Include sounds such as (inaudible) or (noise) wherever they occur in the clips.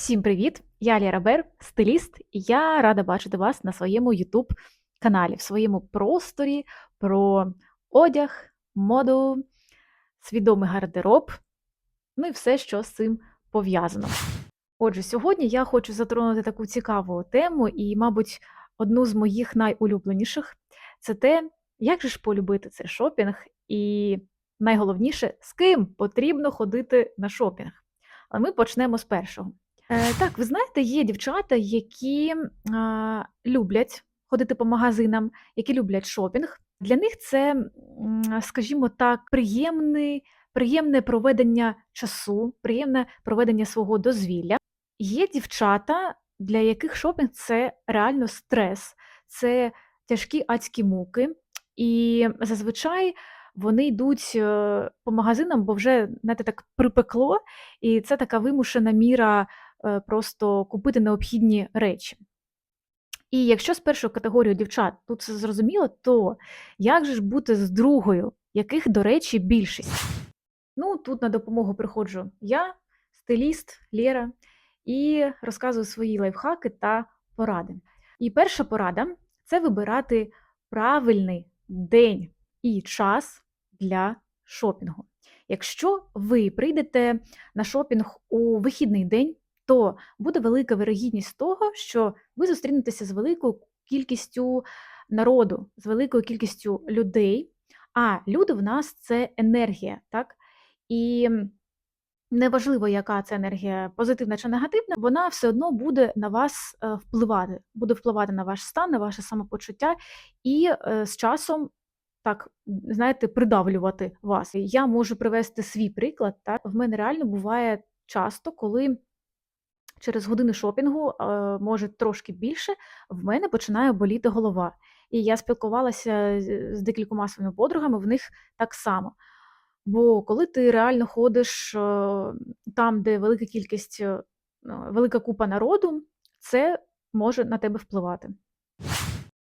Всім привіт! Я Лєра Бер, стиліст, і я рада бачити вас на своєму YouTube каналі, в своєму просторі про одяг, моду, свідомий гардероб, ну і все, що з цим пов'язано. Отже, сьогодні я хочу затронути таку цікаву тему, і, мабуть, одну з моїх найулюбленіших це те, як же ж полюбити цей шопінг, і найголовніше, з ким потрібно ходити на шопінг. Але ми почнемо з першого. Е, так, ви знаєте, є дівчата, які а, люблять ходити по магазинам, які люблять шопінг. Для них це, скажімо так, приємний, приємне проведення часу, приємне проведення свого дозвілля. Є дівчата, для яких шопінг це реально стрес, це тяжкі адські муки, і зазвичай вони йдуть е, по магазинам, бо вже знаєте, так припекло, і це така вимушена міра просто купити необхідні речі. І якщо з першою категорією дівчат тут все зрозуміло, то як же ж бути з другою, яких, до речі, більшість? Ну, тут на допомогу приходжу я, стиліст Лєра, і розказую свої лайфхаки та поради. І перша порада це вибирати правильний день і час для шопінгу. Якщо ви прийдете на шопінг у вихідний день, то буде велика вирогідність того, що ви зустрінетеся з великою кількістю народу, з великою кількістю людей. А люди в нас це енергія, так? І неважливо, яка це енергія, позитивна чи негативна, вона все одно буде на вас е, впливати, буде впливати на ваш стан, на ваше самопочуття, і е, з часом так, знаєте, придавлювати вас. Я можу привести свій приклад. Так? В мене реально буває часто, коли через години шопінгу, е, може трошки більше, в мене починає боліти голова. І я спілкувалася з декількома своїми подругами, в них так само. Бо коли ти реально ходиш е, там, де велика кількість, е, велика купа народу, це може на тебе впливати.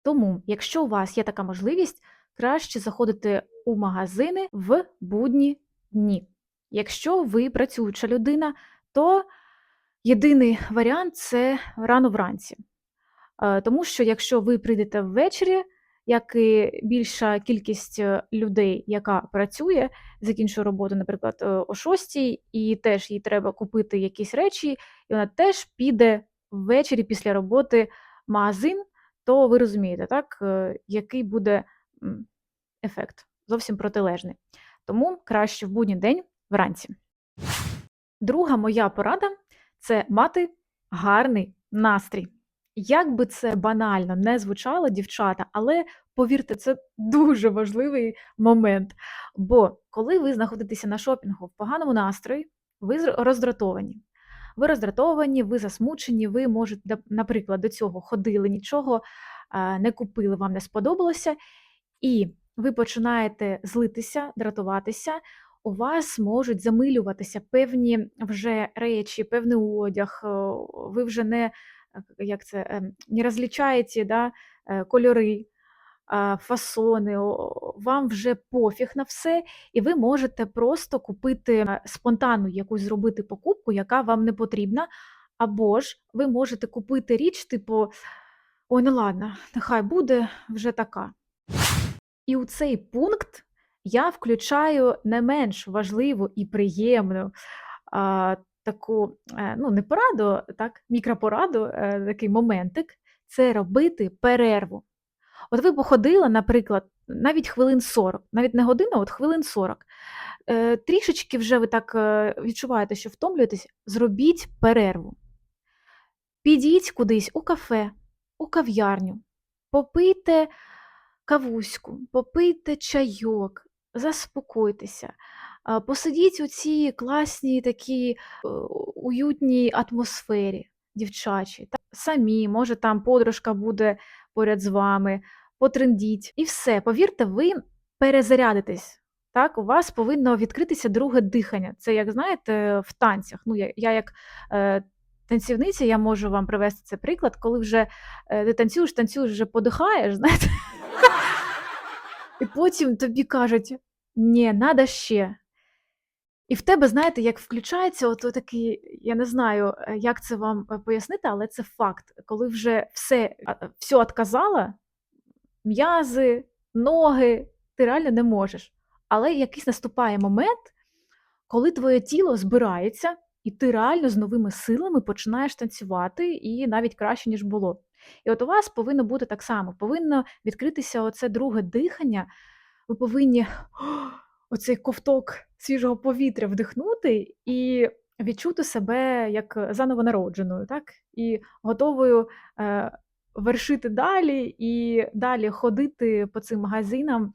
Тому, якщо у вас є така можливість, краще заходити у магазини в будні дні. Якщо ви працююча людина, то єдиний варіант це рано вранці. Е, тому що якщо ви прийдете ввечері, як і більша кількість е, людей, яка працює, закінчує роботу, наприклад, е, о 6, і теж їй треба купити якісь речі, і вона теж піде ввечері після роботи в магазин, то ви розумієте, так, який буде ефект зовсім протилежний. Тому краще в будній день вранці. Друга моя порада це мати гарний настрій. Як би це банально не звучало, дівчата, але повірте, це дуже важливий момент. Бо коли ви знаходитеся на шопінгу в поганому настрої, ви роздратовані. Ви роздратовані, ви засмучені, ви можете, наприклад, до цього ходили, нічого не купили, вам не сподобалося. І ви починаєте злитися, дратуватися, у вас можуть замилюватися певні вже речі, певний одяг, ви вже не е, як це, ем, не розлічаєте да, е, кольори, фасони, вам вже пофіг на все, і ви можете просто купити е, спонтанну якусь зробити покупку, яка вам не потрібна. Або ж ви можете купити річ, типу, ой, ну ладно, нехай буде вже така. І у цей пункт я включаю не менш важливу і приємну а, таку, е, ну, не пораду, так, мікропораду, е, такий моментик це робити перерву. От ви походили, наприклад, навіть хвилин 40, навіть не година, от хвилин 40. Е, трішечки вже ви так відчуваєте, що втомлюєтесь, зробіть перерву. Підіть кудись у кафе, у кав'ярню, попийте кавуську, попийте чайок, заспокойтеся, посидіть у цій класній такій е, уютній атмосфері дівчачій. Самі, може, там подружка буде поряд з вами, потрендіть. І все, повірте, ви перезарядитесь. Так, у вас повинно відкритися друге дихання. Це, як знаєте, в танцях. Ну, Я я як е, танцівниця я можу вам привести цей приклад, коли вже е, ти танцюєш, танцюєш, вже подихаєш, (laughs) знаєте. І потім тобі кажуть: ні, треба ще. І в тебе, знаєте, як включається от такий, я не знаю, е, як це вам е, пояснити, але це факт. Коли вже все, все відказала, м'язи, ноги, ти реально не можеш. Але якийсь наступає момент, коли твоє тіло збирається, і ти реально з новими силами починаєш танцювати, і навіть краще, ніж було. І от у вас повинно бути так само, повинно відкритися оце друге дихання. Ви повинні оцей ковток свіжого повітря вдихнути і відчути себе як заново народженою, так? І готовою е, вершити далі і далі ходити по цим магазинам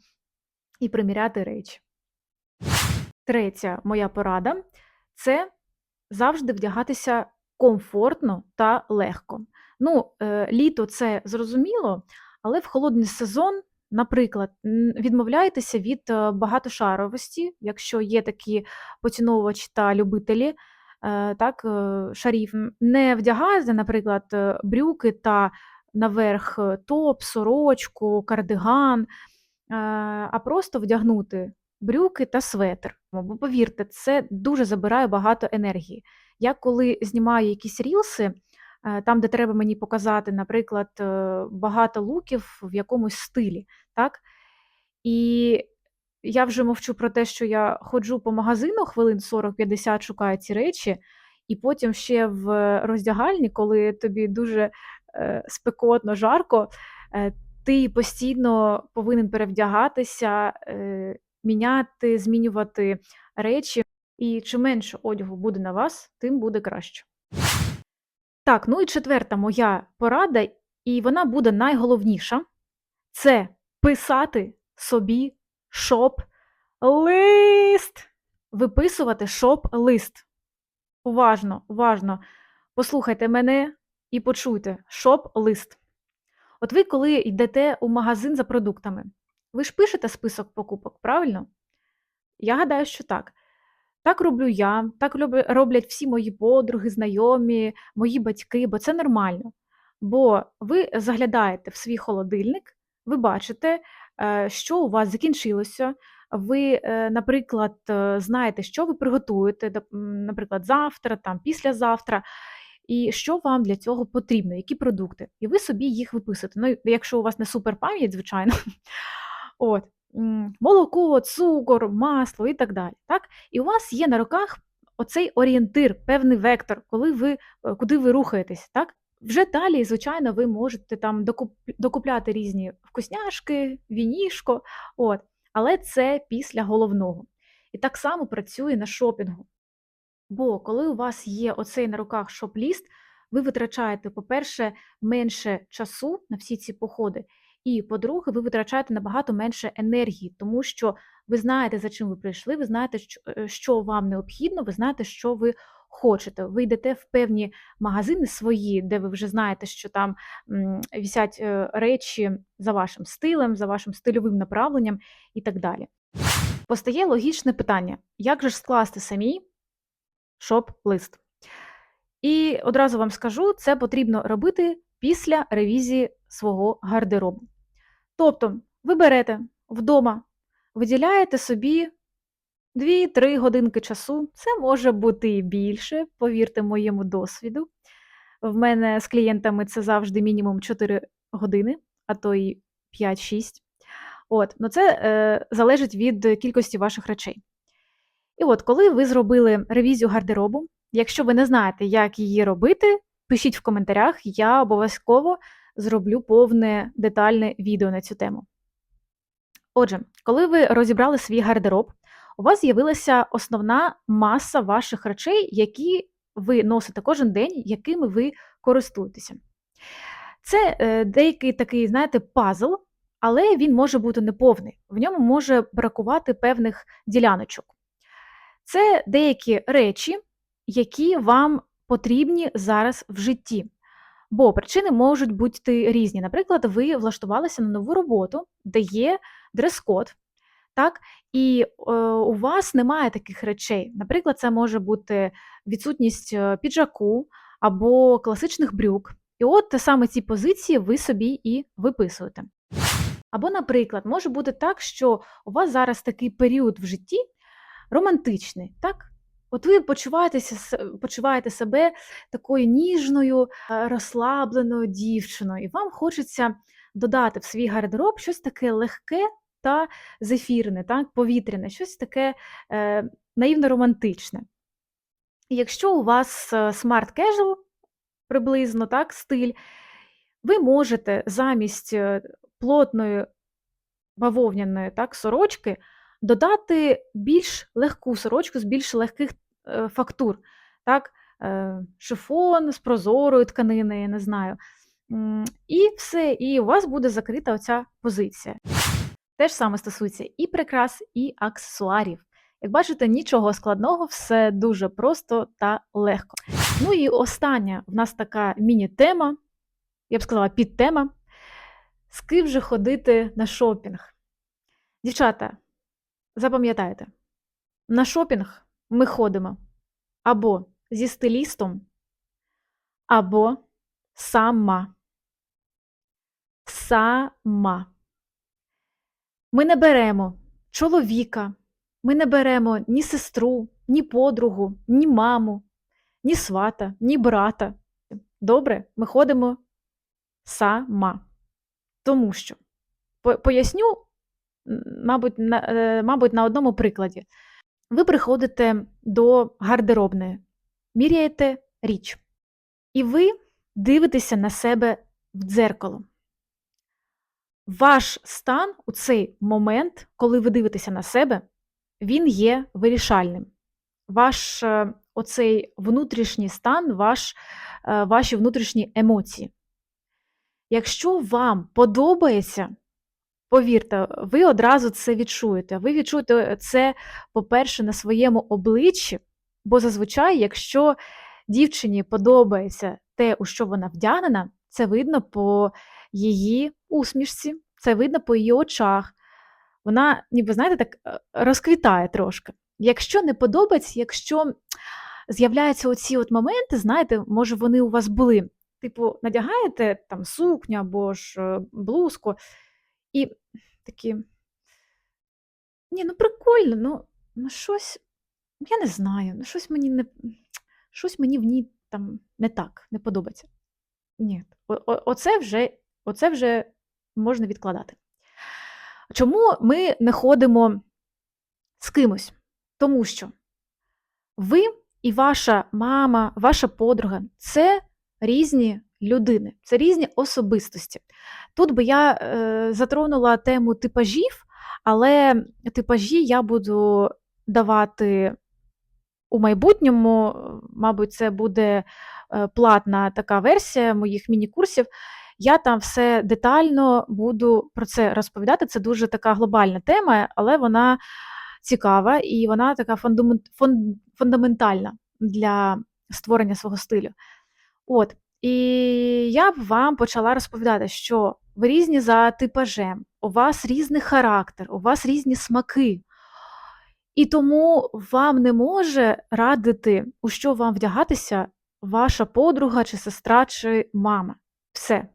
і приміряти речі. Третя моя порада це завжди вдягатися комфортно та легко. Ну, е, літо це зрозуміло, але в холодний сезон, наприклад, відмовляйтеся від е, багатошаровості, якщо є такі поціновувачі та любителі е, так, шарів. Не вдягайте, наприклад, брюки та наверх топ, сорочку, кардиган, а просто вдягнути брюки та светр. Бо повірте, це дуже забирає багато енергії. Я коли знімаю якісь рілси, е, там, де треба мені показати, наприклад, е, багато луків в якомусь стилі, так? І я вже мовчу про те, що я ходжу по магазину хвилин 40-50, шукаю ці речі, і потім ще в роздягальні, коли тобі дуже е, спекотно, жарко, ти постійно повинен перевдягатися міняти, змінювати речі. І чим менше одягу буде на вас, тим буде краще. Так, ну і четверта моя порада, і вона буде найголовніша це писати собі шоп-лист. Виписувати шоп-лист. Уважно, уважно. Послухайте мене і почуйте шоп-лист. От ви, коли йдете у магазин за продуктами, ви ж пишете список покупок, правильно? Я гадаю, що так. Так роблю я, так роблять всі мої подруги, знайомі, мої батьки, бо це нормально. Бо ви заглядаєте в свій холодильник, ви бачите, е, що у вас закінчилося. Ви, е, наприклад, е, знаєте, що ви приготуєте, наприклад, завтра, там, післязавтра, і що вам для цього потрібно, які продукти. І ви собі їх виписуєте. Ну, якщо у вас не суперпам'ять, звичайно. (laughs) От, молоко, цукор, масло і так далі. Так? І у вас є на руках оцей орієнтир, певний вектор, коли ви, е, куди ви рухаєтесь. Так? Вже далі, звичайно, ви можете там докуп... докупляти різні вкусняшки, вінішко, от. але це після головного. І так само працює на шопінгу. Бо коли у вас є оцей на руках шоп-ліст, ви витрачаєте, по-перше, менше часу на всі ці походи, і, по-друге, ви витрачаєте набагато менше енергії, тому що ви знаєте, за чим ви прийшли, ви знаєте, е, що вам необхідно, ви знаєте, що ви хочете. Ви йдете в певні магазини свої, де ви вже знаєте, що там вісять е, речі за вашим стилем, за вашим стильовим направленням і так далі. Постає логічне питання: як же ж скласти самій шоп-лист? І одразу вам скажу, це потрібно робити після ревізії свого гардеробу. Тобто, ви берете вдома, виділяєте собі 2-3 годинки часу, це може бути і більше, повірте моєму досвіду. В мене з клієнтами це завжди мінімум 4 години, а то і 5-6. От, ну Це е, залежить від кількості ваших речей. І от, коли ви зробили ревізію гардеробу, якщо ви не знаєте, як її робити, пишіть в коментарях, я обов'язково зроблю повне детальне відео на цю тему. Отже, коли ви розібрали свій гардероб, у вас з'явилася основна маса ваших речей, які ви носите кожен день, якими ви користуєтеся. Це е, деякий такий, знаєте, пазл, але він може бути неповний. В ньому може бракувати певних діляночок. Це деякі речі, які вам потрібні зараз в житті. Бо причини можуть бути різні. Наприклад, ви влаштувалися на нову роботу, де є дрес-код, так, і е, у вас немає таких речей. Наприклад, це може бути відсутність е, піджаку або класичних брюк. І от саме ці позиції ви собі і виписуєте. Або, наприклад, може бути так, що у вас зараз такий період в житті, романтичний, так? От ви почуваєтеся, почуваєте себе такою ніжною, е, розслабленою дівчиною, і вам хочеться додати в свій гардероб щось таке легке та зефірне, так? повітряне, щось таке е, наївно романтичне. Якщо у вас е, smart casual, приблизно так, стиль, ви можете замість е, плотної бавовняної так, сорочки додати більш легку сорочку з більш легких фактур. Так? Е, шифон з прозорої тканини, я не знаю. І все, і у вас буде закрита оця позиція. Те ж саме стосується і прикрас, і аксесуарів. Як бачите, нічого складного, все дуже просто та легко. Ну і остання в нас така міні-тема, я б сказала, підтема. З ким же ходити на шопінг? Дівчата, запам'ятайте, на шопінг ми ходимо або зі стилістом, або сама. Сама. Ми не беремо чоловіка, ми не беремо ні сестру, ні подругу, ні маму, ні свата, ні брата. Добре, ми ходимо сама. Тому що поясню, мабуть, на, е, мабуть, на одному прикладі. Ви приходите до гардеробної, міряєте річ, і ви дивитеся на себе в дзеркало. Ваш стан у цей момент, коли ви дивитеся на себе, він є вирішальним. Ваш е, оцей внутрішній стан, ваш, е, ваші внутрішні емоції. Якщо вам подобається, повірте, ви одразу це відчуєте. Ви відчуєте це, по-перше, на своєму обличчі, бо зазвичай, якщо дівчині подобається те, у що вона вдягнена, це видно по її усмішці, це видно по її очах. Вона, ніби, знаєте, так е, розквітає трошки. Якщо не подобається, якщо з'являються оці от моменти, знаєте, може, вони у вас були. Типу, надягаєте там сукню або ж е, блузку, і такі. Ні, ну прикольно, ну, ну щось, я не знаю, ну щось мені не щось мені в ній там не так, не подобається. Ні, оце вже, оце вже можна відкладати. Чому ми не ходимо з кимось? Тому що ви і ваша мама, ваша подруга це різні людини, це різні особистості. Тут би я е, затронула тему типажів, але типажі я буду давати у майбутньому, мабуть, це буде е, платна така версія моїх міні-курсів. Я там все детально буду про це розповідати. Це дуже така глобальна тема, але вона цікава і вона така фундаментальна для створення свого стилю. От. І я б вам почала розповідати, що ви різні за типажем, у вас різний характер, у вас різні смаки. І тому вам не може радити, у що вам вдягатися ваша подруга, чи сестра, чи мама. Все.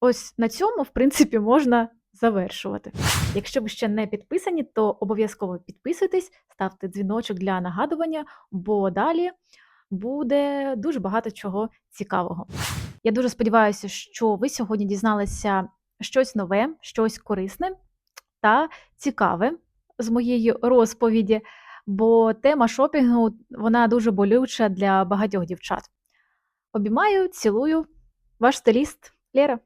Ось на цьому, в принципі, можна завершувати. Якщо ви ще не підписані, то обов'язково підписуйтесь, ставте дзвіночок для нагадування, бо далі буде дуже багато чого цікавого. Я дуже сподіваюся, що ви сьогодні дізналися щось нове, щось корисне та цікаве з моєї розповіді, бо тема шопінгу вона дуже болюча для багатьох дівчат. Обіймаю, цілую, ваш стиліст Лєра.